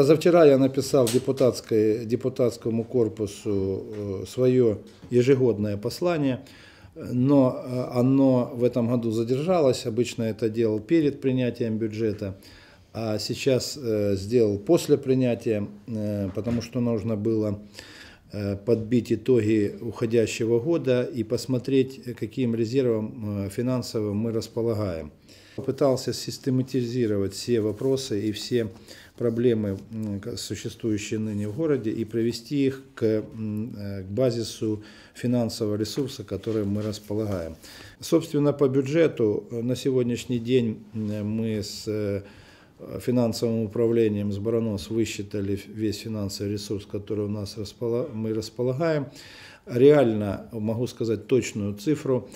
Позавчера я написал депутатскому корпусу э, свое ежегодное послание, но э, оно в этом году задержалось. Обычно это делал перед принятием бюджета, а сейчас э, сделал после принятия, потому что нужно было подбить итоги уходящего года и посмотреть, каким резервом финансовым мы располагаем. Попытался систематизировать все вопросы и все проблемы, существующие ныне в городе, и привести их к, э, к базису финансового ресурса, которым мы располагаем. Собственно, по бюджету э, на сегодняшний день мы с э, финансовым управлением с Баранос высчитали весь финансовый ресурс, который у нас мы располагаем. Реально, могу сказать точную цифру,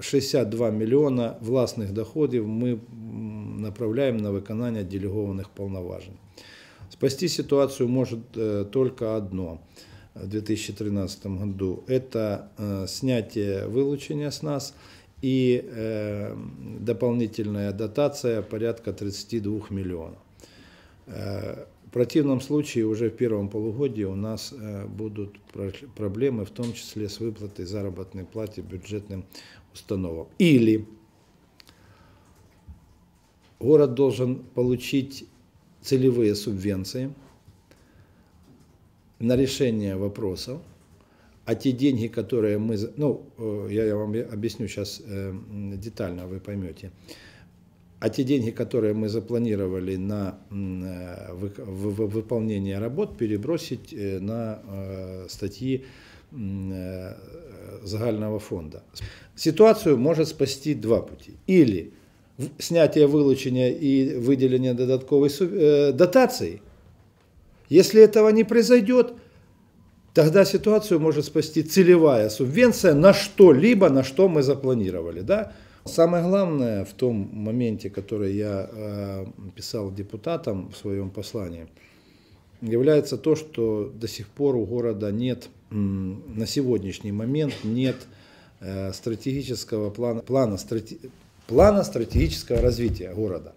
62 мільйона власних доходів ми направляем на выполнение делегованных полноважень. Спасти ситуацию может э, только одно в 2013 году. Это э, снятие вылучения с нас и э, дополнительная дотация порядка 32 миллионов. В противном случае уже в первом полугодии у нас э, будут проблемы, в том числе с выплатой заработной платы бюджетным установам. Или город должен получить целевые субвенции на решение вопросов, а те деньги, которые мы... Ну, э, я вам объясню сейчас э, детально, вы поймете. А те деньги, которые мы запланировали на э, выполнение работ, перебросить на статьи загального фонда. Ситуацию может спасти два пути. Или снятие вылучения и выделение додатковой дотации. Если этого не произойдет, тогда ситуацию может спасти целевая субвенция на что-либо, на что мы запланировали. Да? Самое главное в том моменте, который я э, писал депутатам в своем послании, является то, что до сих пор у города нет, на сегодняшний момент нет э, стратегического плана, плана, плана стратегического развития города.